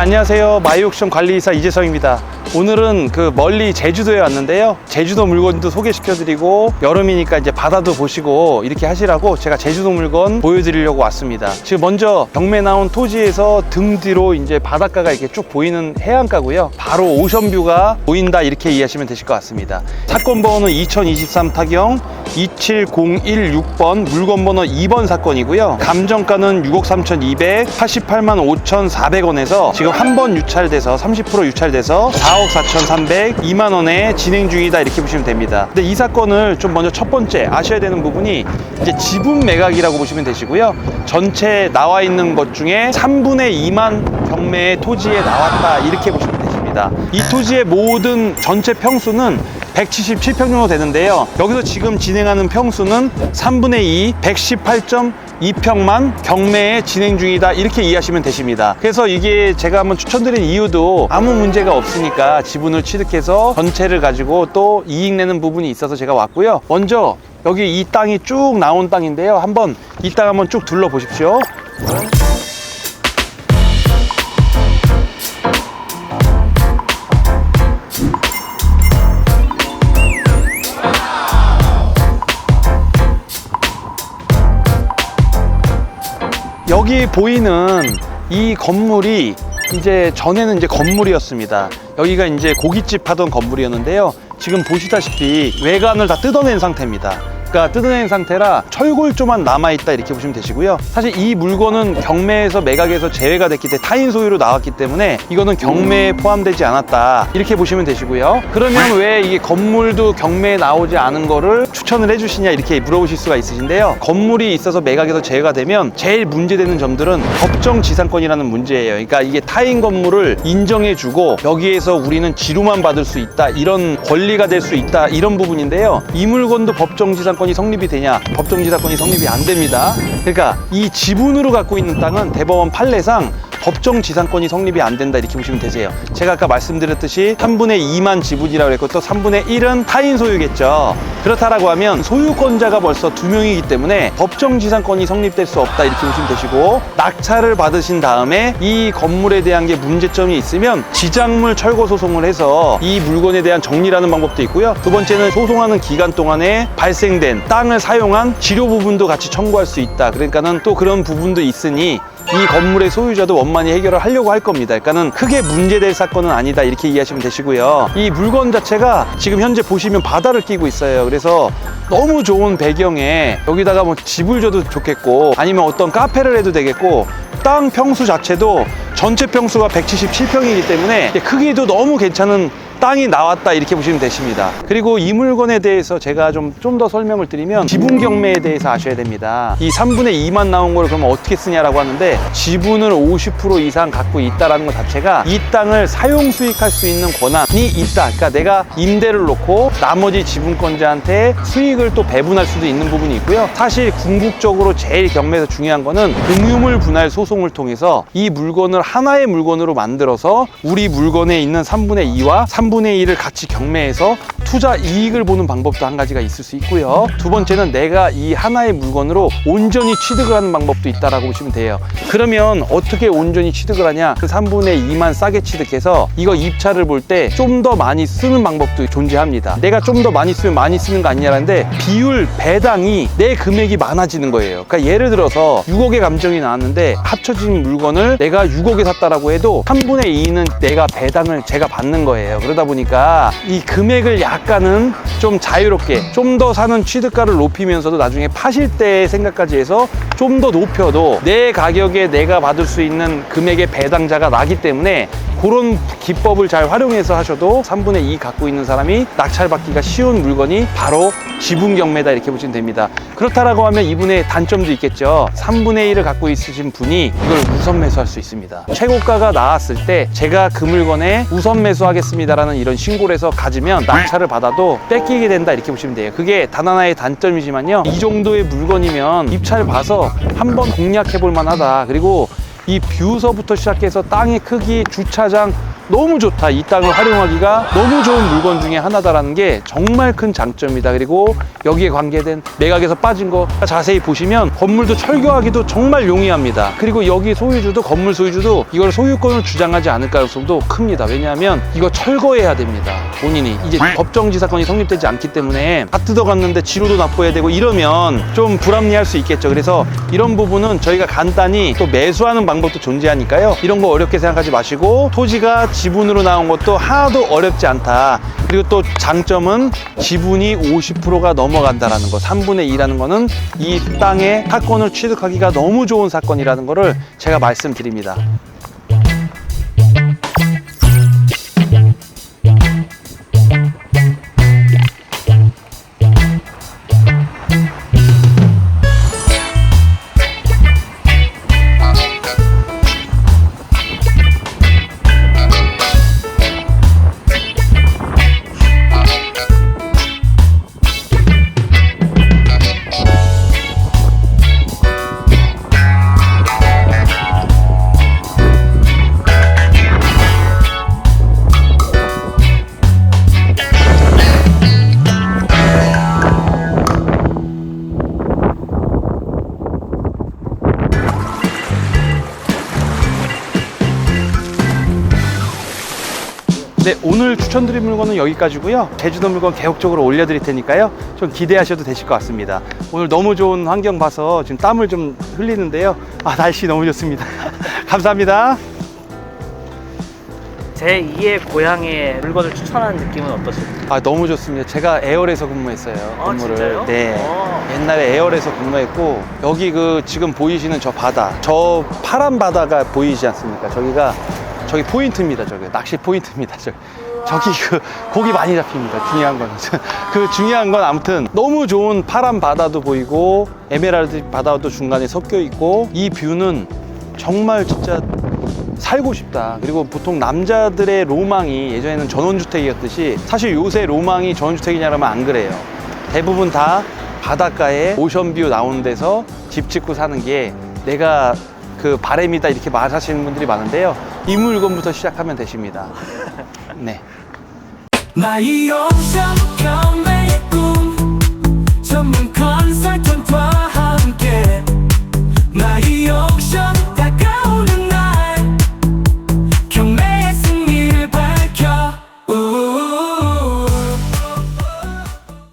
안녕하세요. 마이옥션 관리이사 이재성입니다. 오늘은 그 멀리 제주도에 왔는데요. 제주도 물건도 소개시켜드리고 여름이니까 이제 바다도 보시고 이렇게 하시라고 제가 제주도 물건 보여드리려고 왔습니다. 지금 먼저 경매 나온 토지에서 등 뒤로 이제 바닷가가 이렇게 쭉 보이는 해안가고요. 바로 오션뷰가 보인다 이렇게 이해하시면 되실 것 같습니다. 사건 번호는 2023 타경 27016번 물건 번호 2번 사건이고요. 감정가는 6억 3,200, 88만 5,400원에서 지금 한 번 유찰돼서 30% 유찰돼서 4억 4,300, 2만 원에 진행 중이다 이렇게 보시면 됩니다. 근데 이 사건을 좀 먼저 첫 번째 아셔야 되는 부분이 이제 지분 매각이라고 보시면 되시고요. 전체 나와 있는 것 중에 3분의 2만 경매의 토지에 나왔다 이렇게 보시면 되십니다. 이 토지의 모든 전체 평수는 177평 정도 되는데요. 여기서 지금 진행하는 평수는 3분의 2, 118.2평만 경매에 진행 중이다. 이렇게 이해하시면 되십니다. 그래서 이게 제가 한번 추천드린 이유도 아무 문제가 없으니까 지분을 취득해서 전체를 가지고 또 이익 내는 부분이 있어서 제가 왔고요. 먼저 여기 이 땅이 쭉 나온 땅인데요. 한번 이 땅 한번 쭉 둘러보십시오. 여기 보이는 이 건물이 이제 전에는 이제 건물이었습니다. 여기가 이제 고깃집 하던 건물이었는데요. 지금 보시다시피 외관을 다 뜯어낸 상태입니다. 그러니까 뜯어낸 상태라 철골조만 남아있다 이렇게 보시면 되시고요. 사실 이 물건은 경매에서 매각에서 제외가 됐기 때문에 타인 소유로 나왔기 때문에 이거는 경매에 포함되지 않았다 이렇게 보시면 되시고요. 그러면 왜 이게 건물도 경매에 나오지 않은 거를 추천을 해주시냐 이렇게 물어보실 수가 있으신데요. 건물이 있어서 매각에서 제외가 되면 제일 문제되는 점들은 법정 지상권이라는 문제예요. 그러니까 이게 타인 건물을 인정해주고 여기에서 우리는 지루만 받을 수 있다 이런 권리가 될 수 있다 이런 부분인데요. 이 물건도 법정 지상 권이 성립이 되냐? 법정 지상권이 성립이 안 됩니다. 그러니까 이 지분으로 갖고 있는 땅은 대법원 판례상 법정 지상권이 성립이 안 된다 이렇게 보시면 되세요. 제가 아까 말씀드렸듯이 3분의 2만 지분이라고 했고 또 3분의 1은 타인 소유겠죠. 그렇다라고 하면 소유권자가 벌써 두 명이기 때문에 법정 지상권이 성립될 수 없다 이렇게 보시면 되시고 낙찰을 받으신 다음에 이 건물에 대한 게 문제점이 있으면 지작물 철거 소송을 해서 이 물건에 대한 정리라는 방법도 있고요. 두 번째는 소송하는 기간 동안에 발생된 땅을 사용한 치료 부분도 같이 청구할 수 있다. 그러니까는 또 그런 부분도 있으니 이 건물의 소유자도 원만히 해결을 하려고 할 겁니다. 그러니까는 크게 문제될 사건은 아니다 이렇게 이해하시면 되시고요. 이 물건 자체가 지금 현재 보시면 바다를 끼고 있어요. 그래서 너무 좋은 배경에 여기다가 뭐 집을 줘도 좋겠고 아니면 어떤 카페를 해도 되겠고 땅 평수 자체도 전체 평수가 177평이기 때문에 크기도 너무 괜찮은 땅이 나왔다 이렇게 보시면 되십니다. 그리고 이 물건에 대해서 제가 좀 좀 더 설명을 드리면 지분 경매에 대해서 아셔야 됩니다. 이 3분의 2만 나온 걸 그러면 어떻게 쓰냐라고 하는데 지분을 50% 이상 갖고 있다라는 것 자체가 이 땅을 사용 수익할 수 있는 권한이 있다. 그러니까 내가 임대를 놓고 나머지 지분권자한테 수익을 또 배분할 수도 있는 부분이 있고요. 사실 궁극적으로 제일 경매에서 중요한 거는 공유물 분할 소송을 통해서 이 물건을 하나의 물건으로 만들어서 우리 물건에 있는 3분의 2와 3분의 1을 같이 경매해서 투자 이익을 보는 방법도 한 가지가 있을 수 있고요. 두 번째는 내가 이 하나의 물건으로 온전히 취득을 하는 방법도 있다라고 보시면 돼요. 그러면 어떻게 온전히 취득을 하냐? 그 3분의 2만 싸게 취득해서 이거 입찰을 볼 때 좀 더 많이 쓰는 방법도 존재합니다. 내가 좀 더 많이 쓰면 많이 쓰는 거 아니냐는데 비율 배당이 내 금액이 많아지는 거예요. 그러니까 예를 들어서 6억의 감정이 나왔는데 합쳐진 물건을 내가 6억에 샀다라고 해도 3분의 2는 내가 배당을 제가 받는 거예요. 그러다 보니까 이 금액을 약간은 좀 자유롭게 좀 더 사는 취득가를 높이면서도 나중에 파실 때 생각까지 해서 좀 더 높여도 내 가격에 내가 받을 수 있는 금액의 배당자가 나기 때문에 그런 기법을 잘 활용해서 하셔도 3분의 2 갖고 있는 사람이 낙찰받기가 쉬운 물건이 바로 지분 경매다 이렇게 보시면 됩니다. 그렇다라고 하면 이분의 단점도 있겠죠. 3분의 1을 갖고 있으신 분이 이걸 우선 매수할 수 있습니다. 최고가가 나왔을 때 제가 그 물건에 우선 매수하겠습니다라는 이런 신고를 해서 가지면 낙찰을 받아도 뺏기게 된다 이렇게 보시면 돼요. 그게 단 하나의 단점이지만요. 이 정도의 물건이면 입찰 봐서 한번 공략해 볼 만하다. 그리고 이 뷰서부터 시작해서 땅의 크기, 주차장 너무 좋다. 이 땅을 활용하기가 너무 좋은 물건 중에 하나다라는 게 정말 큰 장점이다. 그리고 여기에 관계된 매각에서 빠진 거 자세히 보시면 건물도 철거하기도 정말 용이합니다. 그리고 여기 소유주도 건물 소유주도 이걸 소유권을 주장하지 않을 가능성도 큽니다. 왜냐하면 이거 철거해야 됩니다. 본인이 이제 법정지 사건이 성립되지 않기 때문에 다 뜯어갔는데 지로도 납부해야 되고 이러면 좀 불합리할 수 있겠죠. 그래서 이런 부분은 저희가 간단히 또 매수하는 방법도 존재하니까요. 이런 거 어렵게 생각하지 마시고 토지가 지분으로 나온 것도 하나도 어렵지 않다. 그리고 또 장점은 지분이 50%가 넘어간다라는 거. 3분의 2라는 거는 이 땅의 사건을 취득하기가 너무 좋은 사건이라는 거를 제가 말씀드립니다. 네, 오늘 추천드린 물건은 여기까지고요. 제주도 물건 계속적으로 올려드릴 테니까요. 좀 기대하셔도 되실 것 같습니다. 오늘 너무 좋은 환경 봐서 지금 땀을 좀 흘리는데요. 아, 날씨 너무 좋습니다. 감사합니다. 제 2의 고향의 물건을 추천하는 느낌은 어떠십니까? 아, 너무 좋습니다. 제가 에어에서 근무했어요. 아, 근무를. 진짜요? 네. 어. 옛날에 에어에서 근무했고 여기 그 지금 보이시는 저 바다, 저 파란 바다가 보이지 않습니까? 저기가 저기 포인트입니다. 저기 낚시 포인트입니다. 저기. 저기 그 고기 많이 잡힙니다. 중요한 건. 그 중요한 건 아무튼 너무 좋은 파란 바다도 보이고 에메랄드 바다도 중간에 섞여 있고 이 뷰는 정말 진짜 살고 싶다. 그리고 보통 남자들의 로망이 예전에는 전원주택이었듯이 사실 요새 로망이 전원주택이냐라면 안 그래요. 대부분 다 바닷가에 오션뷰 나오는 데서 집 짓고 사는 게 내가 그 바램이다 이렇게 말하시는 분들이 많은데요. 이 물건부터 시작하면 되십니다. 네.